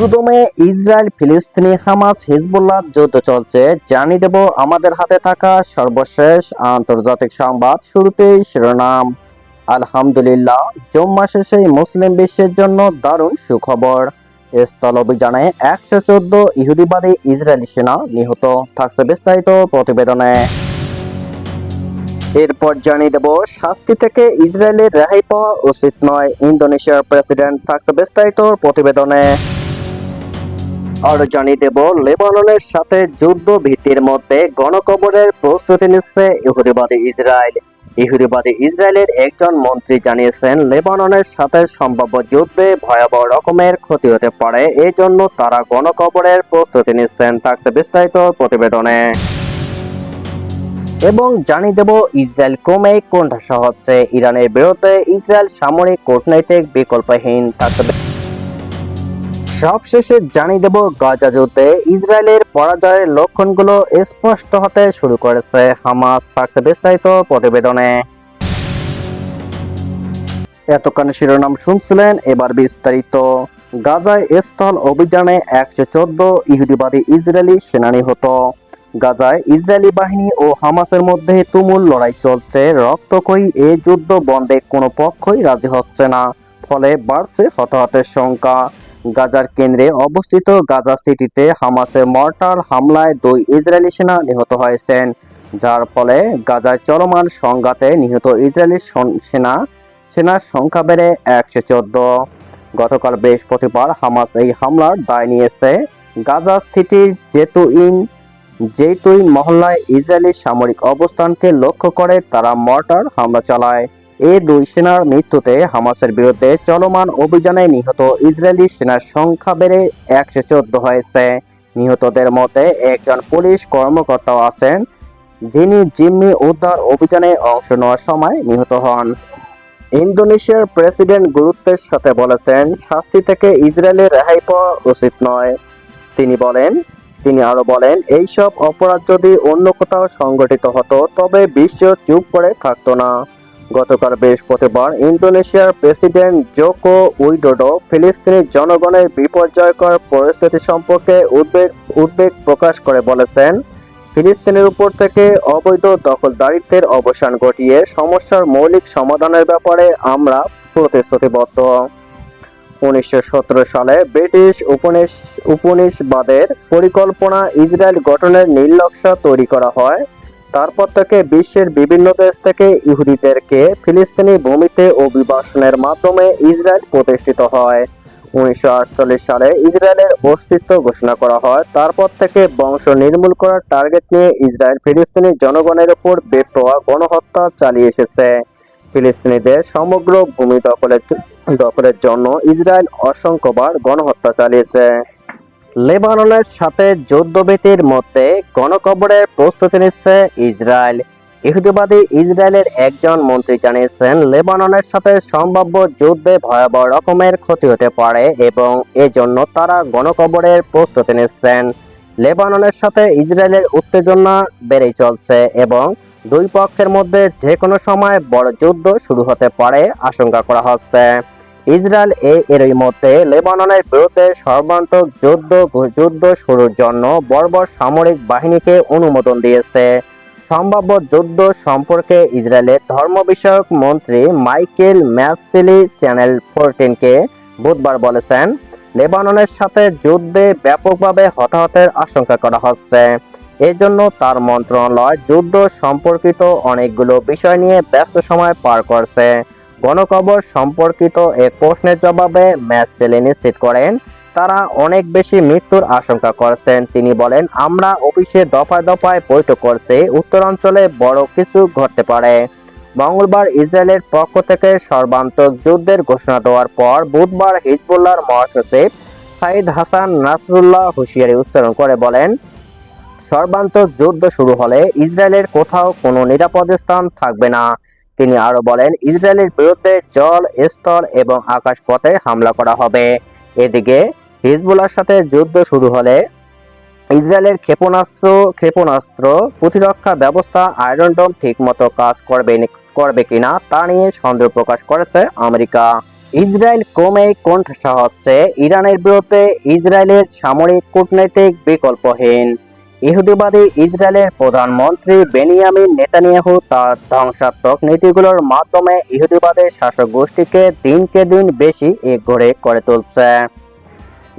পুরোদমে ইসরায়েল, ফিলিস্তিনি, Hamas, Hezbollah যুদ্ধ চলছে। জানিয়ে দেব, আমাদের হাতে থাকা সর্বশেষ আন্তর্জাতিক সংবাদ শুরুতেই শিরোনাম। আলহামদুলিল্লাহ, জম্মা শেষে মুসলিম বিশ্বের জন্য দারুণ সুখবর। স্থল অভিযানে একশো চোদ্দ ইহুদিবাদী ইসরায়েলি সেনা নিহত। থাকছে বিস্তারিত প্রতিবেদনে। এরপর জানিয়ে দেব, শাস্তি থেকে ইসরায়েলের রেহাই পাওয়া উচিত নয়। ইন্দোনেশিয়ার প্রেসিডেন্ট থাকছে বিস্তারিত প্রতিবেদনে। আরও জানিয়ে দেব, লেবাননের সাথে যুদ্ধ ভীতির মধ্যে গণকবরের প্রস্তুতি নিচ্ছে ইহুদিবাদী ইসরায়েল। ইহুদিবাদী ইসরায়েলের একজন মন্ত্রী জানিয়েছেন, লেবাননের সাথে সম্ভাব্য যুদ্ধে ভয়াবহ রকমের ক্ষতি হতে পারে এই জন্য তারা গণকবরের প্রস্তুতি নিচ্ছেন, থাকছে বিস্তারিত প্রতিবেদনে। এবং জানিয়ে দেব, ইসরায়েল ক্রমে কোণঠাসা হচ্ছে। ইরানের বিরুদ্ধে ইসরায়েল সামরিক কূটনৈতিক বিকল্পহীন থাকবে সবশেষে জানিয়ে দেব গাজা যুদ্ধে ইসরায়েলের পরাজয়ের লক্ষণগুলো স্পষ্ট হতে শুরু করেছে হামাস, থাকছে বিস্তারিত প্রতিবেদনে। এতক্ষণ শিরোনাম শুনছিলেন, এবার বিস্তারিত। গাজায় স্থল অভিযানে একশো চোদ্দ ইহুদিবাদী ইসরায়েলি সেনানি নিহত গাজায় ইসরায়েলি বাহিনী ও হামাসের মধ্যে তুমুল লড়াই চলছে। রক্তক্ষয়ী এই যুদ্ধ বন্ধে কোনো পক্ষই রাজি হচ্ছে না, ফলে বাড়ছে হতাহতের সংখ্যা। গাজার কেন্দ্রে অবস্থিত গাজা সিটিতে হামাসের মর্টার হামলায় দুই ইসরায়েলি সেনা নিহত হয়েছেন, যার ফলে গাজায় চলমান সংঘাতে নিহত ইসরায়েলি সেনা সেনার সংখ্যা বেড়ে একশো চোদ্দ। গতকাল বৃহস্পতিবার হামাস এই হামলার দায় নিয়েছে গাজা সিটির জেতুইন জেতুইন মহল্লায় ইসরায়েলি সামরিক অবস্থানকে লক্ষ্য করে তারা মর্টার হামলা চালায়। এই দুই সেনার মৃত্যুতে হামাসের বিরুদ্ধে চলমান অভিযানে নিহত ইসরায়েলি সেনার সংখ্যা বেড়ে একশো চোদ্দ হয়েছে। নিহতদের মধ্যে একজন পুলিশ কর্মকর্তাও আছেন, যিনি জিম্মি উদ্ধার অভিযানে অংশ নেওয়ার সময় নিহত হন। ইন্দোনেশিয়ার প্রেসিডেন্ট গুরুত্বের সাথে বলেছেন, শাস্তি থেকে ইসরায়েলের রেহাই পাওয়া উচিত নয়। তিনি বলেন, তিনি আরও বলেন, এইসব অপরাধ যদি অন্য কোথাও সংগঠিত হতো, তবে বিশ্ব চুপ করে থাকতো না। গতকাল বৃহস্পতিবার ইন্দোনেশিয়ার প্রেসিডেন্ট জোকো উইডোডো ফিলিস্তিনি জনগণের বিপর্যয়কর পরিস্থিতি সম্পর্কে উদ্বেগ উদ্বেগ প্রকাশ করে বলেছেন, ফিলিস্তিনের উপর থেকে অবৈধ দখলদারিত্বের অবসান ঘটিয়ে সমস্যার মৌলিক সমাধানের ব্যাপারে আমরা প্রতিশ্রুতিবদ্ধ। উনিশশো সতেরো সালে ব্রিটিশ উপনিষ, উপনিষবাদের পরিকল্পনা ইসরায়েল গঠনের নীলনকশা তৈরি করা হয়। তারপর থেকে বিশ্বের বিভিন্ন দেশ থেকে ইহুদিদেরকে ফিলিস্তিনি ভূমিতে অভিবাসনের মাধ্যমে ইসরায়েল প্রতিষ্ঠিত হয়। উনিশশো আটচল্লিশ সালে ইসরায়েলের অস্তিত্ব ঘোষণা করা হয়। তারপর থেকে বংশ নির্মূল করার টার্গেট নিয়ে ইসরায়েল ফিলিস্তিনি জনগণের উপর বেপরোয়া গণহত্যা চালিয়ে এসেছে। ফিলিস্তিনিদের সমগ্র ভূমি দখলের দখলের জন্য ইসরায়েল অসংখ্যবার গণহত্যা চালিয়েছে। লেবাননের সাথে যুদ্ধবিতির মধ্যে গণকবরের প্রস্তুতি নিচ্ছে ইসরায়েল। ইহুদিবাদী ইসরায়েলের একজন মন্ত্রী জানিয়েছেন, লেবাননের সাথে সম্ভাব্য যুদ্ধে ভয়াবহ রকমের ক্ষতি হতে পারে এবং এজন্য তারা গণকবরের প্রস্তুতি নিচ্ছেন। লেবাননের সাথে ইসরায়েলের উত্তেজনা বেড়েই চলছে এবং দুই পক্ষের মধ্যে যে কোনো সময় বড় যুদ্ধ শুরু হতে পারে, আশঙ্কা করা হচ্ছে। ইসরায়েল এ এরই মধ্যে লেবাননের বিরুদ্ধে সর্বান্তক যুদ্ধ যুদ্ধ শুরুর জন্য বর্বর সামরিক বাহিনীকে অনুমোদন দিয়েছে। সম্ভাব্য যুদ্ধ সম্পর্কে ইসরায়েলের ধর্ম বিষয়ক মন্ত্রী মাইকেল ম্যাসচিলি চ্যানেল ফোরটিনকে বুধবার বলেছেন, লেবাননের সাথে যুদ্ধে ব্যাপকভাবে হতাহতের আশঙ্কা করা হচ্ছে। এজন্য তার মন্ত্রণালয় যুদ্ধ সম্পর্কিত অনেকগুলো বিষয় নিয়ে ব্যস্ত সময় পার করছে। গণকবর সম্পর্কিত এক প্রশ্নের জবাবে ম্যাচ চেলে নিশ্চিত করেন। তারা অনেক বেশি মৃত্যুর আশঙ্কা করছেন। তিনি বলেন, আমরা অফিসে দফায় দফায় বৈঠক করছি। উত্তরাঞ্চলে বড় কিছু ঘটতে পারে। মঙ্গলবার ইসরায়েলের পক্ষ থেকে সর্বান্তক যুদ্ধের ঘোষণা দেওয়ার পর বুধবার হিজবুল্লাহর মহাসচিব সাইদ হাসান নাসরুল্লাহ হুঁশিয়ারি উচ্চারণ করে বলেন, সর্বান্তক যুদ্ধ শুরু হলে ইসরায়েলের কোথাও কোনো নিরাপদ স্থান থাকবে না। তিনি আরও বলেন, ইসরায়েলের বিরুদ্ধে জল, স্থল এবং আকাশ পথে হামলা করা হবে। এদিকে হিজবুল্লাহর সাথে যুদ্ধ শুরু হলে ইসরায়েলের ক্ষেপণাস্ত্র ক্ষেপণাস্ত্র প্রতিরক্ষা ব্যবস্থা, আয়রন ডোম ঠিকমতো কাজ করবে করবে কিনা তা নিয়ে সন্দেহ প্রকাশ করেছে আমেরিকা। ইসরায়েল ক্রমেই কণ্ঠসা হচ্ছে, ইরানের বিরুদ্ধে ইসরায়েলের সামরিক কূটনৈতিক বিকল্পহীন। ইহুদিবাদী ইসরায়েলের প্রধানমন্ত্রী বেনিয়ামিন নেতানিয়াহু তার ধ্বংসাত্মক নীতিগুলোর মাধ্যমে ইহুদিবাদের শাসক গোষ্ঠীকে দিনকে দিন বেশি একঘরে করে তুলছে।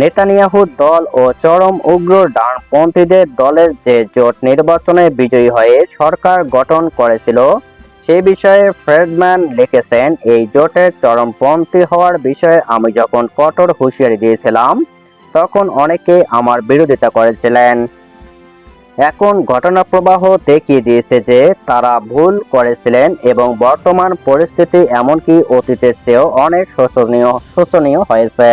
নেতানিয়াহুর দল ও চরম উগ্র ডানপন্থীদের দলের যে জোট নির্বাচনে বিজয়ী হয়ে সরকার গঠন করেছিল, সে বিষয়ে ফ্রেডম্যান লিখেছেন, এই জোটের চরমপন্থী হওয়ার বিষয়ে আমি যখন কঠোর হুঁশিয়ারি দিয়েছিলাম, তখন অনেকে আমার বিরোধিতা করেছিলেন। এখন ঘটনা প্রবাহ দেখিয়ে দিয়েছে যে তারা ভুল করেছিলেন এবং বর্তমান পরিস্থিতি এমনকি অতীতের চেয়েও অনেক শোচনীয় শোচনীয় হয়েছে।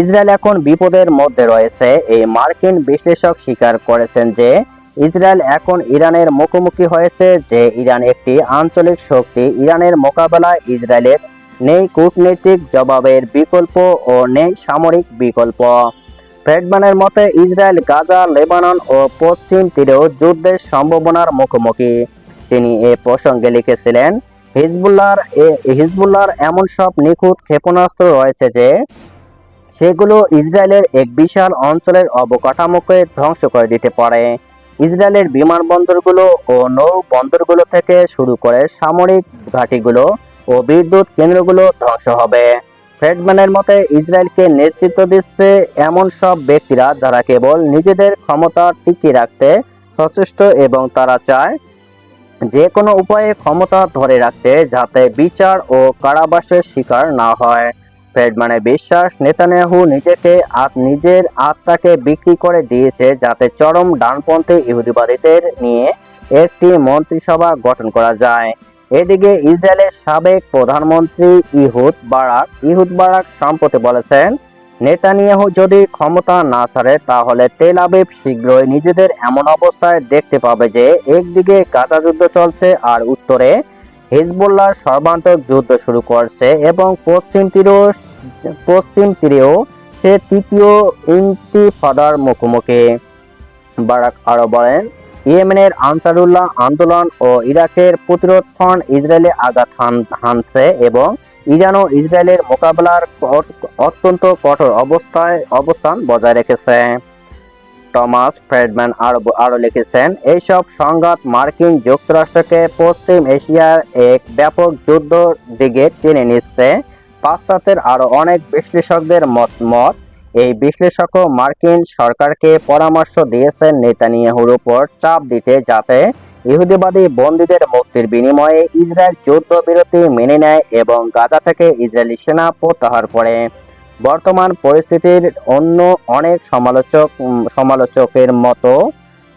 ইসরায়েল এখন বিপদের মধ্যে রয়েছে। এই মার্কিন বিশ্লেষক স্বীকার করেছেন যে ইসরায়েল এখন ইরানের মুখোমুখি হয়েছে, যে ইরান একটি আঞ্চলিক শক্তি। ইরানের মোকাবেলায় ইসরায়েলের নেই কূটনৈতিক জবাবের বিকল্প ও নেই সামরিক বিকল্প। ফ্রেডম্যানের মতে, ইসরায়েল, গাজা, লেবানন ও পশ্চিম তীরেও যুদ্ধের সম্ভাবনার মুখোমুখি। তিনি এ প্রসঙ্গে লিখেছিলেন, হিজবুল্লাহর এ- হিজবুল্লাহর এমন সব নিখুঁত ক্ষেপণাস্ত্র রয়েছে যে, সেগুলো ইসরায়েলের এক বিশাল অঞ্চলের অবকাঠামোকে ধ্বংস করে দিতে পারে। ইসরায়েলের বিমানবন্দরগুলো ও নৌ বন্দরগুলো থেকে শুরু করে সামরিক ঘাঁটিগুলো ও বিদ্যুৎ কেন্দ্রগুলো ধ্বংস হবে। ফ্রেডম্যানের মতে, ইসরায়েলকে নেতৃত্ব দিচ্ছে এমন সব ব্যক্তিরা যারা কেবল নিজেদের ক্ষমতা টিকিয়ে রাখতে সচেষ্ট এবং তারা চায় যে কোনো উপায়ে ক্ষমতা ধরে রাখতে যাতে বিচার ও কারাবাসের শিকার না হয়। ফ্রেডম্যানের বিশ্বাস, নেতানিয়াহু নিজেকে নিজের আত্মাকে বিক্রি করে দিয়েছে যাতে চরম ডানপন্থী ইহুদিবাদীদের নিয়ে একটি মন্ত্রিসভা গঠন করা যায়। এদিকে ইসরায়েলের সাবেক প্রধানমন্ত্রী ইহুদ বারাক ইহুদ বারাক সম্প্রতি বলেছেন, নেতানিয়াহু যদি ক্ষমতা না ছাড়ে, তাহলে তেল আবিব শীঘ্রই নিজেদের এমন অবস্থায় দেখতে পাবে যে একদিকে গাজা যুদ্ধ চলছে আর উত্তরে হিজবুল্লাহ সর্বান্তক যুদ্ধ শুরু করছে এবং পশ্চিম তীরেও পশ্চিম তীরেও সে তৃতীয় ইন্তিফাদার মুখোমুখি। বারাক আরও বলেন ইয়েমেনের আনসারুল্লাহ আন্দোলন ও ইরাকের প্রতিরোধ ফ্রন্ট ইসরায়েলে আঘাত হানছে এবং ইরান ও ইসরায়েলের মোকাবেলার অত্যন্ত কঠোর অবস্থায়, অবস্থান বজায় রেখেছে। টমাস ফ্রেডম্যান আরও আরও লিখেছেন, এইসব সংঘাত মার্কিন যুক্তরাষ্ট্রকে পশ্চিম এশিয়ার এক ব্যাপক যুদ্ধ দিকে টেনে নিচ্ছে। পাশ্চাত্যের আরও অনেক বিশ্লেষকদের মত মত এই বিশ্লেষকও মার্কিন সরকারকে পরামর্শ দিয়েছেন নেতানিয়াহুর উপর চাপ দিতে যাতে ইহুদিবাদী বন্দীদের মুক্তির বিনিময়ে ইসরায়েল যুদ্ধবিরতি মেনে নেয় এবং গাজা থেকে ইসরায়েলি সেনা প্রত্যাহার করে। বর্তমান পরিস্থিতির অন্য অনেক সমালোচক সমালোচকের মতো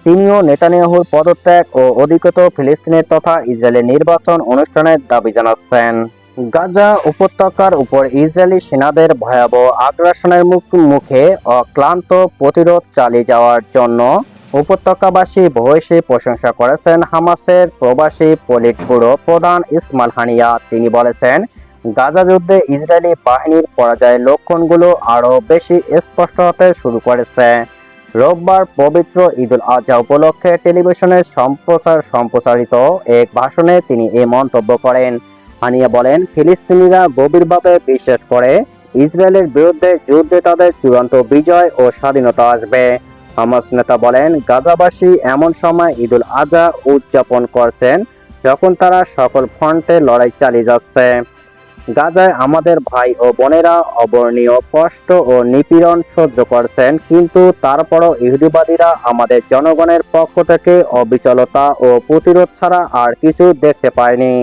তিনিও নেতানিয়াহুর পদত্যাগ ও অধিকৃত ফিলিস্তিনের তথা ইসরায়েলের নির্বাচন অনুষ্ঠানের দাবি জানাচ্ছেন। গাজা উপত্যকার উপর ইসরায়েলি সেনাদের ভয়াবহ আগ্রাসনের মুখ- অক্লান্ত প্রতিরোধ চালিয়ে যাওয়ার জন্য উপত্যকাবাসী ভূয়সী প্রশংসা করেছেন হামাসের প্রবাসী পলিট ব্যুরো প্রধান ইসমাইল হানিয়া। তিনি বলেছেন, গাজা যুদ্ধে ইসরায়েলি বাহিনীর পরাজয়ের লক্ষণগুলো আরও বেশি স্পষ্ট হতে শুরু করেছে। রোববার পবিত্র ঈদুল আজহা উপলক্ষে টেলিভিশনে সম্প্রচার সম্প্রচারিত এক ভাষণে তিনি এই মন্তব্য করেন। হানিয়া বলেন, ফিলিস্তিনিরা গভীরভাবে বিশ্বাস করে ইসরায়েলের বিরুদ্ধে যুদ্ধে তাদের চূড়ান্ত বিজয় ও স্বাধীনতা আসবে। হামাস নেতা বলেন, গাজাবাসী এমন সময় ঈদুল আজহা উদযাপন করছেন যখন তারা সকল ফ্রন্টে লড়াই চালিয়ে যাচ্ছে। গাজায় আমাদের ভাই ও বোনেরা অবর্ণীয় কষ্ট ও নিপীড়ন সহ্য করছেন, কিন্তু তারপরও ইহুদিবাদীরা আমাদের জনগণের পক্ষ থেকে অবিচলতা ও প্রতিরোধ ছাড়া আর কিছু দেখতে পায়নি।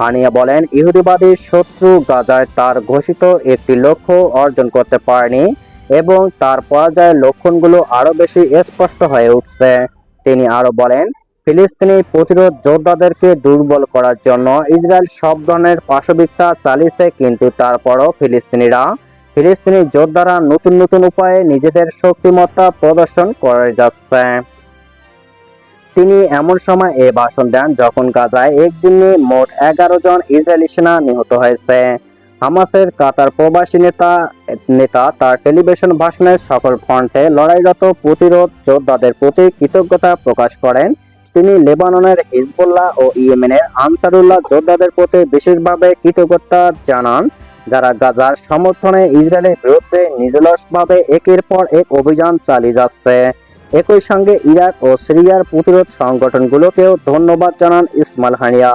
হানিয়া বলেন, ইহুদিবাদী শত্রু গাজায় তার ঘোষিত একটি লক্ষ্য অর্জন করতে পারেনি এবং তার পরাজয়ের লক্ষণগুলো আরও বেশি স্পষ্ট হয়ে উঠছে। তিনি আরও বলেন, ফিলিস্তিনি প্রতিরোধ যোদ্ধাদেরকে দুর্বল করার জন্য ইসরায়েল সব ধরনের পাশবিকতা চালিয়েছে, কিন্তু তারপরও ফিলিস্তিনিরা, ফিলিস্তিনি যোদ্ধারা নতুন নতুন উপায়ে নিজেদের শক্তিমত্তা প্রদর্শন করে যাচ্ছে। তিনি এমন সময় এ ভাষণ দেন যখন গাজায় একদিনে মোট এগারো জন ইসরায়েলি সেনা নিহত হয়েছে। হামাসের কাতার প্রবাসী নেতা নেতা তার টেলিভিশন ভাষণে সকল ফ্রন্টে লড়াইরত প্রতিরোধ যোদ্ধাদের প্রতি কৃতজ্ঞতা প্রকাশ করেন। তিনি লেবাননের হিজবুল্লাহ ও ইয়েমেনের আনসারুল্লাহ যোদ্ধাদের প্রতি বিশেষভাবে কৃতজ্ঞতা জানান, যারা গাজার সমর্থনে ইসরায়েলের বিরুদ্ধে নির্লসভাবে একের পর এক অভিযান চালিয়ে যাচ্ছে। একই সঙ্গে ইরাক ও সিরিয়ার প্রতিরোধ সংগঠনগুলোকেও ধন্যবাদ জানান ইসমাল হানিয়া।